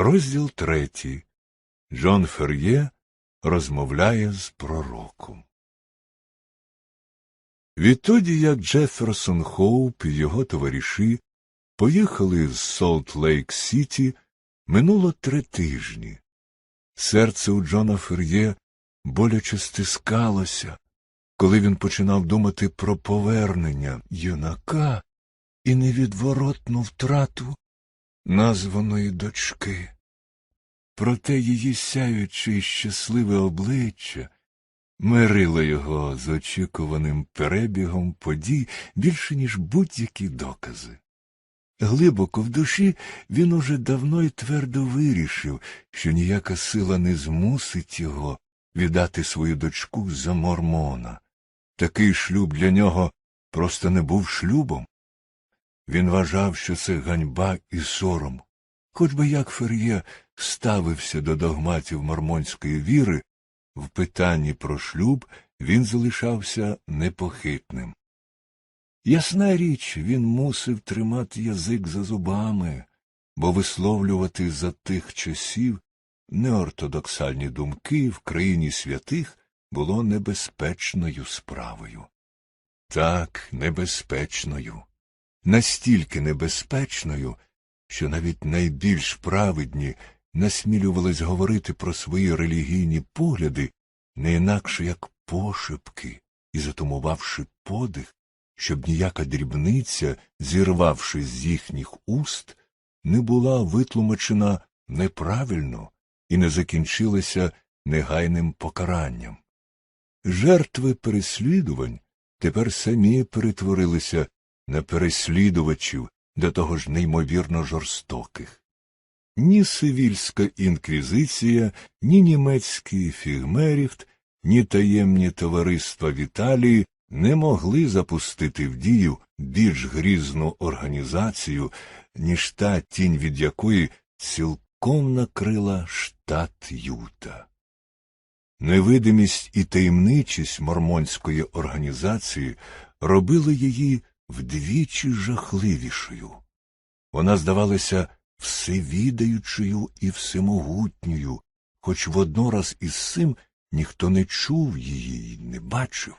Розділ третій. Джон Фер'є розмовляє з пророком. Відтоді, як Джеферсон Хоуп і його товариші поїхали з Солт Лейк Сіті, минуло три тижні. Серце у Джона Фер'є боляче стискалося, коли він починав думати про повернення юнака і невідворотну втрату названої дочки. Проте її сяюче й щасливе обличчя мирило його з очікуваним перебігом подій більше, ніж будь-які докази. Глибоко в душі він уже давно й твердо вирішив, що ніяка сила не змусить його віддати свою дочку за мормона. Такий шлюб для нього просто не був шлюбом. Він вважав, що це ганьба і сором. Хоч би як Фер'є ставився до догматів мормонської віри, в питанні про шлюб він залишався непохитним. Ясна річ, він мусив тримати язик за зубами, бо висловлювати за тих часів неортодоксальні думки в країні святих було небезпечною справою. Так, небезпечною, настільки небезпечною, що навіть найбільш праведні насмілювались говорити про свої релігійні погляди не інакше як пошепки і затумувавши подих, щоб ніяка дрібниця, зірвавши з їхніх уст, не була витлумачена неправильно і не закінчилася негайним покаранням. Жертви переслідувань тепер самі перетворилися на переслідувачів до того ж неймовірно жорстоких. Ні сивільська інквізиція, ні німецький фігмеріфт, ні таємні товариства в Італії не могли запустити в дію більш грізну організацію, ніж та тінь від якої цілком накрила штат Юта. Невидимість і таємничість мормонської організації робили її вдвічі жахливішою. Вона здавалася всевідаючою і всемогутньою, хоч воднораз із цим ніхто не чув її і не бачив.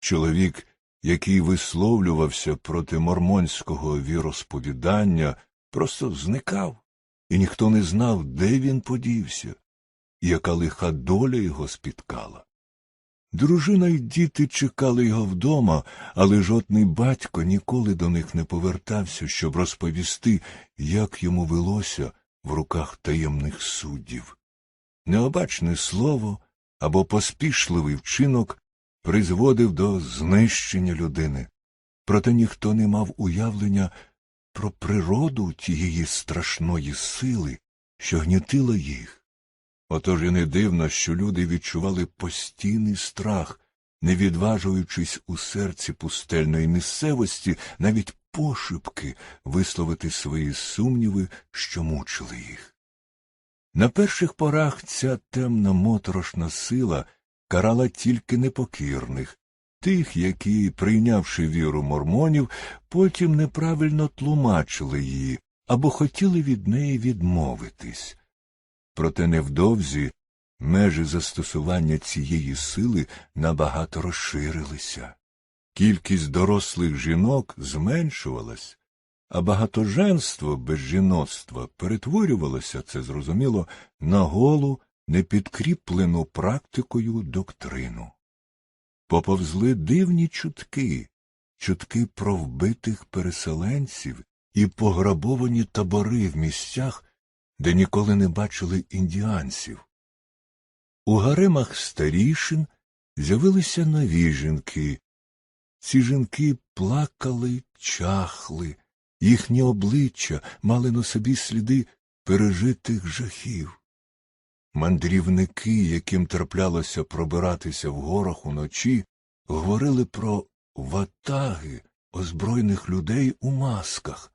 Чоловік, який висловлювався проти мормонського віросповідання, просто зникав, і ніхто не знав, де він подівся, і яка лиха доля його спіткала. Дружина й діти чекали його вдома, але жодний батько ніколи до них не повертався, щоб розповісти, як йому велося в руках таємних суддів. Необачне слово або поспішливий вчинок призводив до знищення людини, проте ніхто не мав уявлення про природу тієї страшної сили, що гнітила їх. Отож і не дивно, що люди відчували постійний страх, не відважуючись у серці пустельної місцевості навіть пошепки висловити свої сумніви, що мучили їх. На перших порах ця темна моторошна сила карала тільки непокірних, тих, які, прийнявши віру мормонів, потім неправильно тлумачили її або хотіли від неї відмовитись. Проте невдовзі межі застосування цієї сили набагато розширилися. Кількість дорослих жінок зменшувалась, а багатоженство без жіноцтва перетворювалося, це зрозуміло, на голу, непідкріплену практикою доктрину. Поповзли дивні чутки, чутки про вбитих переселенців і пограбовані табори в місцях, де ніколи не бачили індіанців. У гаремах старішин з'явилися нові жінки. Ці жінки плакали, чахли, їхні обличчя мали на собі сліди пережитих жахів. Мандрівники, яким траплялося пробиратися в горах уночі, говорили про ватаги озброєних людей у масках,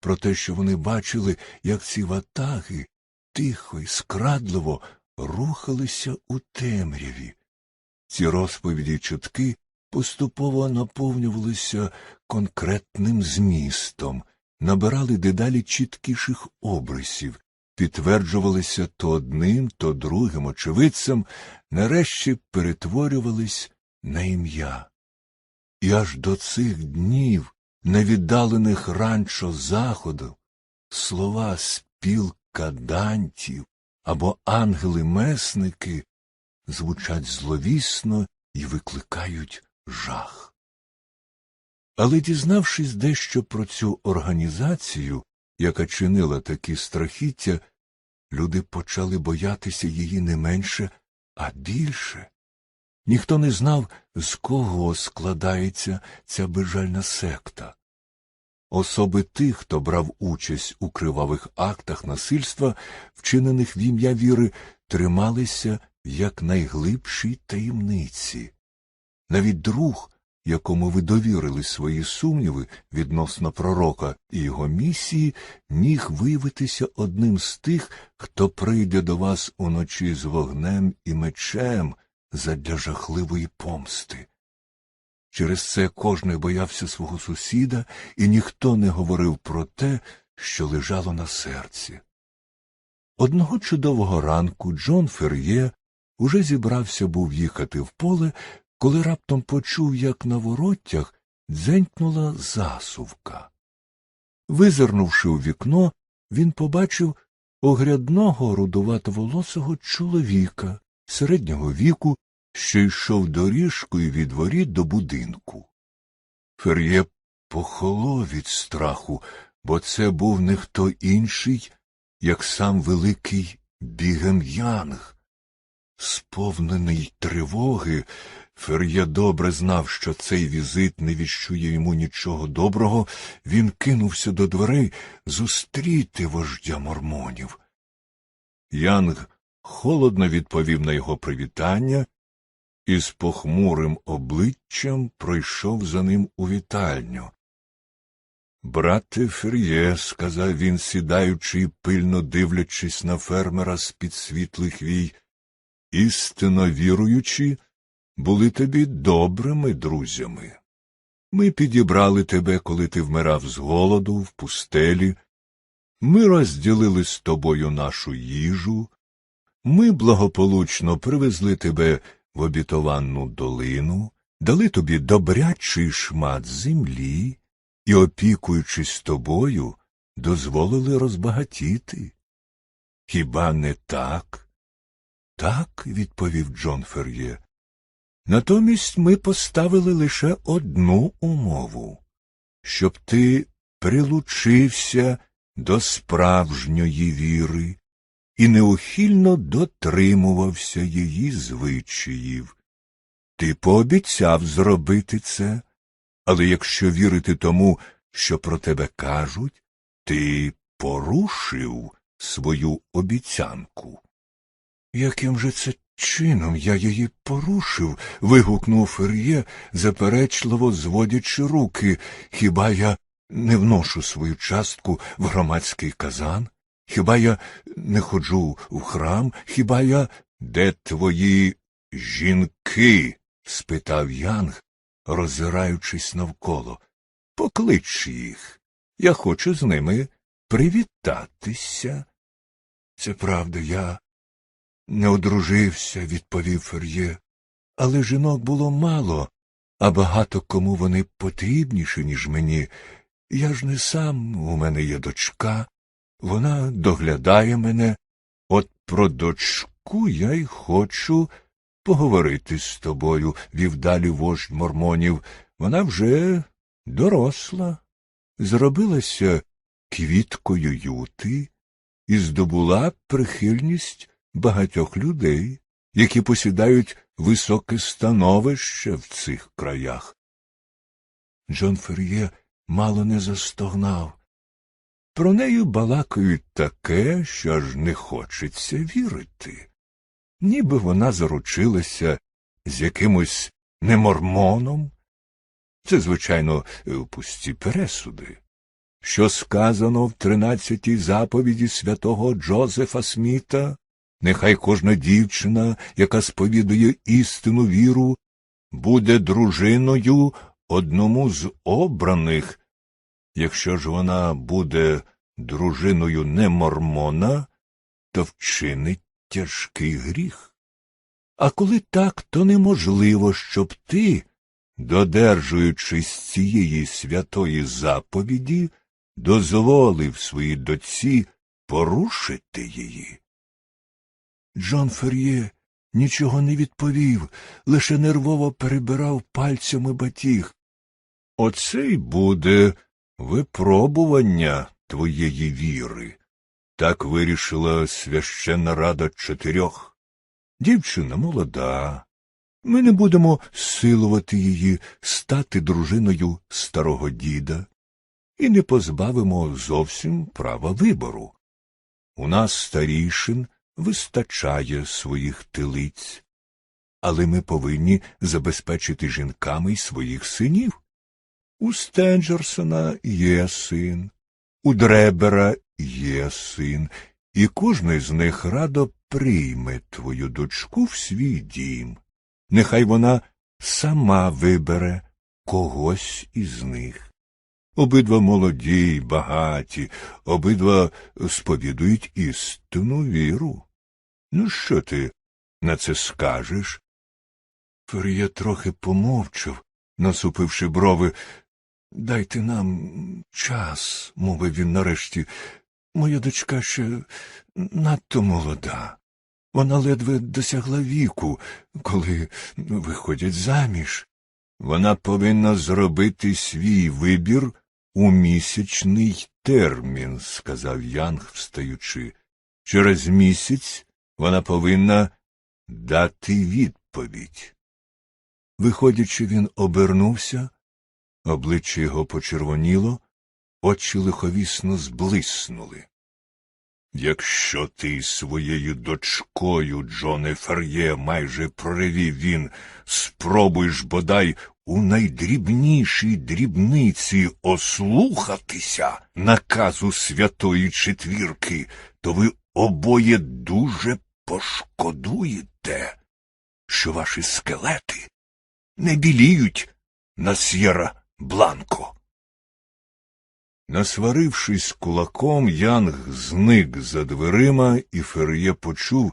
про те, що вони бачили, як ці ватаги тихо й скрадливо рухалися у темряві. Ці розповіді й чутки поступово наповнювалися конкретним змістом, набирали дедалі чіткіших обрисів, підтверджувалися то одним, то другим очевидцем, нарешті перетворювались на ім'я. І аж до цих днів, невіддалених ранчо заходу, слова спілка дантів або ангели-месники звучать зловісно і викликають жах. Але дізнавшись дещо про цю організацію, яка чинила такі страхіття, люди почали боятися її не менше, а більше. Ніхто не знав, з кого складається ця безжальна секта. Особи тих, хто брав участь у кривавих актах насильства, вчинених в ім'я віри, трималися в якнайглибшій таємниці. Навіть друг, якому ви довірили свої сумніви відносно пророка і його місії, міг виявитися одним з тих, хто прийде до вас уночі з вогнем і мечем задля жахливої помсти. Через це кожний боявся свого сусіда, і ніхто не говорив про те, що лежало на серці. Одного чудового ранку Джон Фер'є уже зібрався був їхати в поле, коли раптом почув, як на воротях дзенькнула засувка. Визирнувши у вікно, він побачив огрядного рудуватоволосого чоловіка середнього віку, що йшов доріжкою від воріт до будинку. Фер'є похолов від страху, бо це був не хто інший, як сам великий Бігем Янг. Сповнений тривоги, Фер'є добре знав, що цей візит не відчує йому нічого доброго, він кинувся до дверей зустріти вождя мормонів. Янг холодно відповів на його привітання і з похмурим обличчям пройшов за ним у вітальню. Брате Фер'є, сказав він, сідаючи і пильно дивлячись на фермера з-під світлих вій, істинно віруючи, були тобі добрими друзями. Ми підібрали тебе, коли ти вмирав з голоду в пустелі. Ми розділили з тобою нашу їжу. Ми благополучно привезли тебе в обітованну долину, дали тобі добрячий шмат землі і, опікуючись тобою, дозволили розбагатіти. Хіба не так? Так, відповів Джон Фер'є. Натомість ми поставили лише одну умову, щоб ти прилучився до справжньої віри і неухильно дотримувався її звичаїв. Ти пообіцяв зробити це, але якщо вірити тому, що про тебе кажуть, ти порушив свою обіцянку. Яким же це чином я її порушив? вигукнув Фер'є, заперечливо зводячи руки. Хіба я не вношу свою частку в громадський казан? Хіба я не ходжу в храм? Хіба я. Де твої жінки? спитав Янг, роззираючись навколо. Поклич їх. Я хочу з ними привітатися. Це правда, я не одружився, відповів Фер'є. Але жінок було мало, а багато кому вони потрібніші, ніж мені. Я ж не сам, у мене є дочка, вона доглядає мене. От про дочку я й хочу поговорити з тобою, вів далі вождь мормонів. Вона вже доросла, зробилася квіткою юти і здобула прихильність багатьох людей, які посідають високе становище в цих краях. Джон Фер'є мало не застогнав. Про неї балакають таке, що аж не хочеться вірити. Ніби вона заручилася з якимось немормоном. Це, звичайно, пусті пересуди. Що сказано в тринадцятій заповіді святого Джозефа Сміта, нехай кожна дівчина, яка сповідує істину віру, буде дружиною одному з обраних. Якщо ж вона буде дружиною не мормона, то вчинить тяжкий гріх. А коли так, то неможливо, щоб ти, додержуючись цієї святої заповіді, дозволив своїй доці порушити її. Джон Фер'є нічого не відповів, лише нервово перебирав пальцями батіг. Оце й буде випробування твоєї віри. Так вирішила священна рада чотирьох. Дівчина молода. Ми не будемо силувати її стати дружиною старого діда і не позбавимо зовсім права вибору. У нас старішин вистачає своїх тилиць, але ми повинні забезпечити жінками й своїх синів. У Стенджерсона є син, у Дребера є син, і кожний з них радо прийме твою дочку в свій дім. Нехай вона сама вибере когось із них. Обидва молоді й багаті, обидва сповідують істинну віру. Ну, що ти на це скажеш? Фер'є трохи помовчав, насупивши брови. Дайте нам час, мовив він нарешті. Моя дочка ще надто молода. Вона ледве досягла віку, коли виходять заміж. Вона повинна зробити свій вибір у місячний термін, сказав Янг, встаючи. Через місяць вона повинна дати відповідь. Виходячи, він обернувся, обличчя його почервоніло, очі лиховісно зблиснули. Якщо ти своєю дочкою, Джоне Фер'є, майже проривів він, спробуєш бодай у найдрібнішій дрібниці ослухатися наказу святої четвірки, то ви обоє дуже пошкодуєте, що ваші скелети не біліють на сєра бланко. Насварившись кулаком, Янг зник за дверима, і Фер'є почув,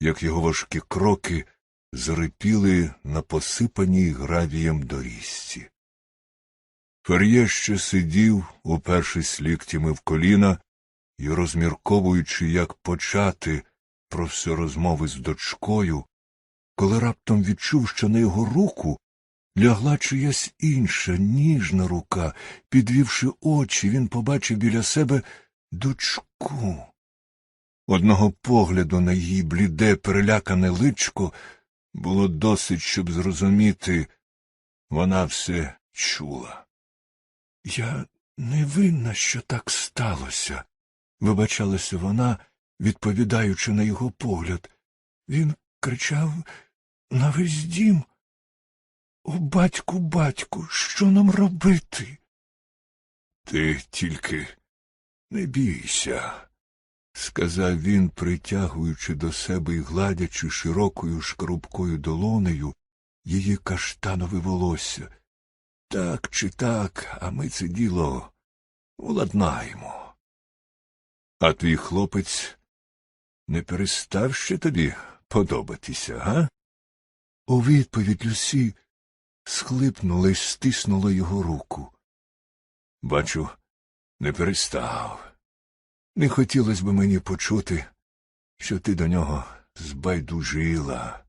як його важкі кроки зарипіли на посипаній гравієм доріжці. Фер'є ще сидів, упершись ліктями в коліна, і, розмірковуючи, як почати про все розмови з дочкою, коли раптом відчув, що на його руку лягла чиясь інша, ніжна рука. Підвівши очі, він побачив біля себе дочку. Одного погляду на її бліде, перелякане личко було досить, щоб зрозуміти, вона все чула. Я не винна, що так сталося, вибачалася вона, відповідаючи на його погляд. Він кричав на весь дім. О, батьку, батьку, що нам робити? Ти тільки не бійся, сказав він, притягуючи до себе і гладячи широкою шкрубкою долонею її каштанове волосся. Так чи так, а ми це діло уладнаємо. А твій хлопець не перестав ще тобі подобатися, га? У відповідь Люсі схлипнула й стиснула його руку. Бачу, не перестав. Не хотілося б мені почути, що ти до нього збайдужила.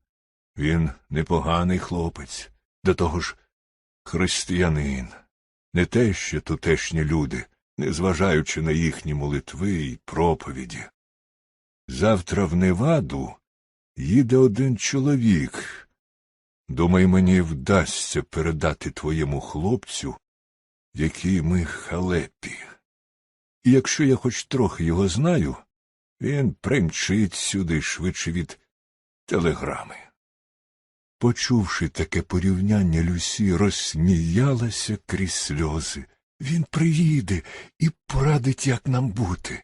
Він непоганий хлопець, до того ж християнин, не те, що тутешні люди, незважаючи на їхні молитви й проповіді. Завтра в Неваду їде один чоловік. Думаю, мені вдасться передати твоєму хлопцю, який ми халепі. І якщо я хоч трохи його знаю, він примчить сюди швидше від телеграми. Почувши таке порівняння, Люсі розсміялася крізь сльози. Він приїде і порадить, як нам бути.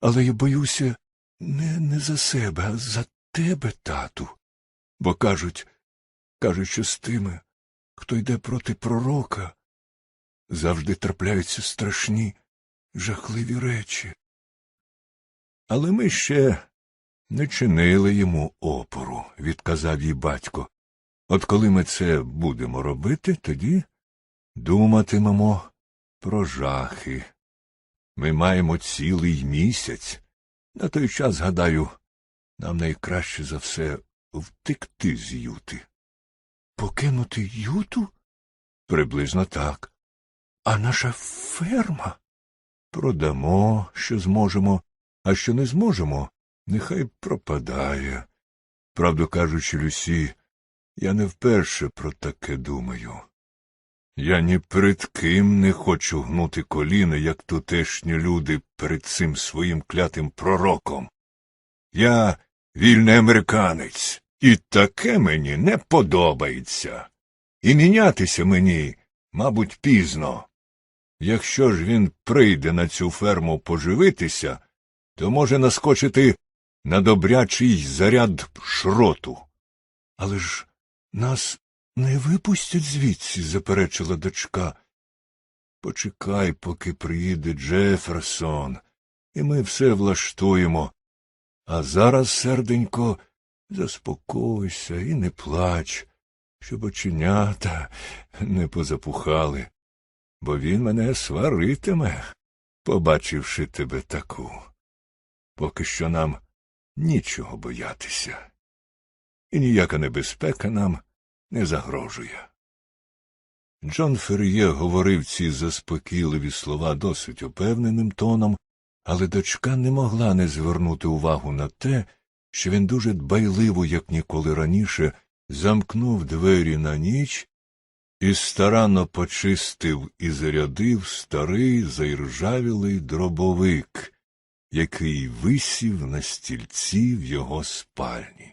Але я боюся не, не за себе, а за тебе, тату. Бо кажуть, кажуть, що з тими, хто йде проти пророка, завжди трапляються страшні, жахливі речі. Але ми ще Не чинили йому опору, відказав їй батько. От коли ми це будемо робити, тоді думатимемо про жахи. Ми маємо цілий місяць. На той час, гадаю, нам найкраще за все втекти з юти. Покинути юту? Приблизно так. А наша ферма? Продамо, що зможемо, а що не зможемо, нехай пропадає. Правду кажучи, Люсі, я не вперше про таке думаю. Я ні перед ким не хочу гнути коліна, як тутешні люди перед цим своїм клятим пророком. Я вільний американець, і таке мені не подобається. І мінятися мені, мабуть, пізно. Якщо ж він прийде на цю ферму поживитися, то може наскочити на добрячий заряд шроту. Але ж нас не випустять звідси, заперечила дочка. Почекай, поки приїде Джеферсон, і ми все влаштуємо. А зараз, серденько, заспокойся і не плач, щоб оченята не позапухали, бо він мене сваритиме, побачивши тебе таку. Поки що нам нічого боятися, і ніяка небезпека нам не загрожує. Джон Фер'є говорив ці заспокійливі слова досить упевненим тоном, але дочка не могла не звернути увагу на те, що він дуже дбайливо, як ніколи раніше, замкнув двері на ніч і старанно почистив і зарядив старий заіржавілий дробовик, який висів на стільці в його спальні.